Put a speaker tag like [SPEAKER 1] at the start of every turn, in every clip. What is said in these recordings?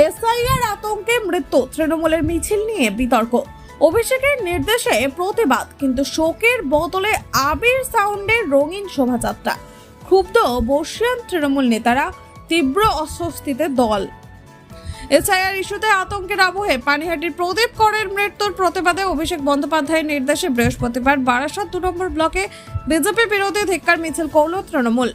[SPEAKER 1] SIR আতঙ্কে মৃত্যু, তৃণমূলের মিছিল নিয়ে বিতর্ক। অভিষেকের নির্দেশে প্রতিবাদ, কিন্তু শোকের বদলে আবির সাউন্ডের রঙিন শোভাযাত্রা। ক্ষুব্ধ বর্ষিয়ান তৃণমূল নেতারা তীব্র অস্বস্তিতে দল। এসআইআর ইস্যুতে আতঙ্কের আবহে পানিহাটির প্রদীপ করের মৃত্যুর প্রতিবাদে অভিষেক বন্দ্যোপাধ্যায়ের নির্দেশে বৃহস্পতিবার বারাসাত দু নম্বর ব্লকে বিজেপি বিরোধী ধিক্কার মিছিল করল তৃণমূল।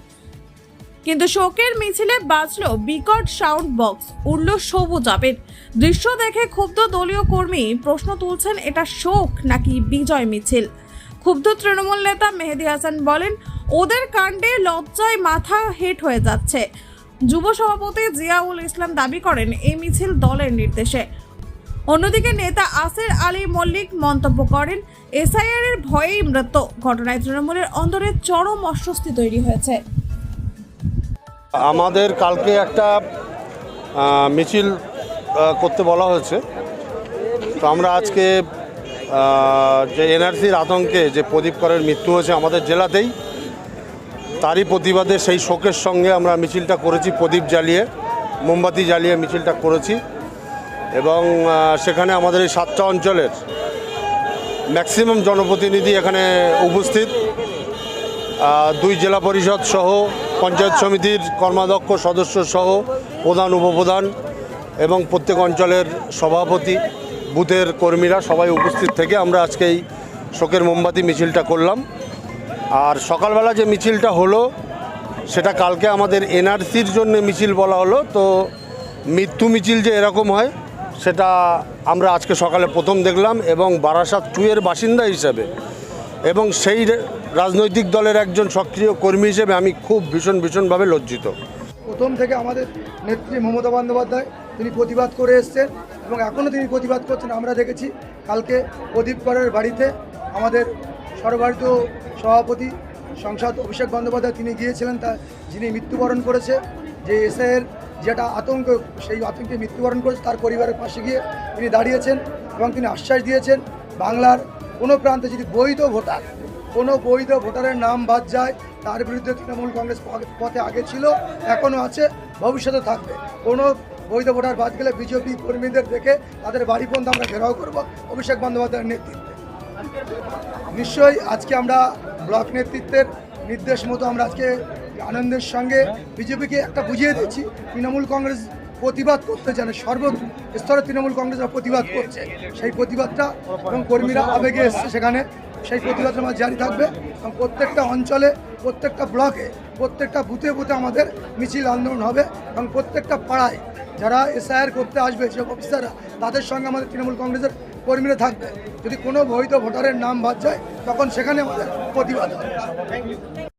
[SPEAKER 1] কিন্তু শোকের মিছিলে বাজলো বিকট সাউন্ড বক্স উড়ল সবুজ আবির দৃশ্য দেখে ক্ষুব্ধ দলীয় কর্মী প্রশ্ন তুলছেন, এটা শোক নাকি বিজয় মিছিল? ক্ষুব্ধ তৃণমূল নেতা মেহেদি হাসান বলেন, ওদের কাণ্ডে লজ্জায় মাথা হেট হয়ে যাচ্ছে। যুব সভাপতি জিয়াউল ইসলাম দাবি করেন, এই মিছিল দলের নির্দেশে। অন্যদিকে নেতা আসির আলী মল্লিক মন্তব্য করেন এসআইআর এর ভয়েই মৃত্যু। ঘটনায় তৃণমূলের অন্তরে চরম অস্বস্তি তৈরি হয়েছে।
[SPEAKER 2] আমাদের কালকে একটা মিছিল করতে বলা হয়েছে। তো আমরা আজকে যে এনআরসির আতঙ্কে যে প্রদীপ করের মৃত্যু হয়েছে আমাদের জেলাতেই, তারই প্রতিবাদে সেই শোকের সঙ্গে আমরা মিছিলটা করেছি, প্রদীপ জ্বালিয়ে, মোমবাতি জ্বালিয়ে মিছিলটা করেছি। এবং সেখানে আমাদের এই সাতটা অঞ্চলের ম্যাক্সিমাম জনপ্রতিনিধি এখানে উপস্থিত। দুই জেলা পরিষদ সহ পঞ্চায়েত সমিতির কর্মাধ্যক্ষ সদস্য সহ প্রধান উপপ্রধান এবং প্রত্যেক অঞ্চলের সভাপতি, বুথের কর্মীরা সবাই উপস্থিত থেকে আমরা আজকে এই শোকের মোমবাতি মিছিলটা করলাম। আর সকালবেলা যে মিছিলটা হলো, সেটা কালকে আমাদের এনআরসির জন্য মিছিল বলা হলো। তো মৃত্যু মিছিল যে এরকম হয়, সেটা আমরা আজকে সকালে প্রথম দেখলাম এবং বারাসাত টু এর বাসিন্দা হিসাবে এবং সেই রাজনৈতিক দলের একজন সক্রিয় কর্মী হিসেবে আমি খুব ভীষণ ভীষণভাবে লজ্জিত।
[SPEAKER 3] প্রথম থেকে আমাদের নেত্রী মমতা বন্দ্যোপাধ্যায়, তিনি প্রতিবাদ করে এসছেন এবং এখনও তিনি প্রতিবাদ করছেন। আমরা দেখেছি কালকে প্রদীপ করের বাড়িতে আমাদের সর্বভারতীয় সভাপতি সংসদ অভিষেক বন্দ্যোপাধ্যায় তিনি গিয়েছিলেন, তা যিনি মৃত্যুবরণ করেছে, যে এসআইয়ের যেটা আতঙ্ক, সেই আতঙ্কে মৃত্যুবরণ করেছে, তার পরিবারের পাশে গিয়ে তিনি দাঁড়িয়েছেন এবং তিনি আশ্বাস দিয়েছেন, বাংলার কোনো প্রান্তে যদি বৈধ ভোটার, কোনো বৈধ ভোটারের নাম বাদ যায়, তার বিরুদ্ধে তৃণমূল কংগ্রেস পথে আগে ছিল, এখনও আছে, ভবিষ্যতে থাকবে। কোনো বৈধ ভোটার বাদ গেলে বিজেপি কর্মীদের দেখে তাদের বাড়ি পর্যন্ত আমরা ঘেরাও করব অভিষেক বন্দ্যোপাধ্যায়ের নেতৃত্বে। নিশ্চয়ই আজকে আমরা ব্লক নেতৃত্বের নির্দেশ মতো আমরা আজকে আনন্দের সঙ্গে বিজেপিকে একটা বুঝিয়ে দিচ্ছি তৃণমূল কংগ্রেস প্রতিবাদ করতে জানে সর্ব স্তরে তৃণমূল কংগ্রেসরা প্রতিবাদ করছে। সেই প্রতিবাদটা এবং কর্মীরা আবেগে এসছে সেখানে। সেই প্রতিবাদটা আমার জারি থাকবে এবং প্রত্যেকটা অঞ্চলে, প্রত্যেকটা ব্লকে, প্রত্যেকটা বুথে বুথে আমাদের মিছিল আন্দোলন হবে এবং প্রত্যেকটা পাড়ায় যারা এসআইআর করতে আসবে, যে অফিসাররা, তাদের সঙ্গে আমাদের তৃণমূল কংগ্রেসের কর্মীরা থাকবে। যদি কোনো বৈধ ভোটারের নাম বাদ যায়, তখন সেখানে আমাদের প্রতিবাদ হবে।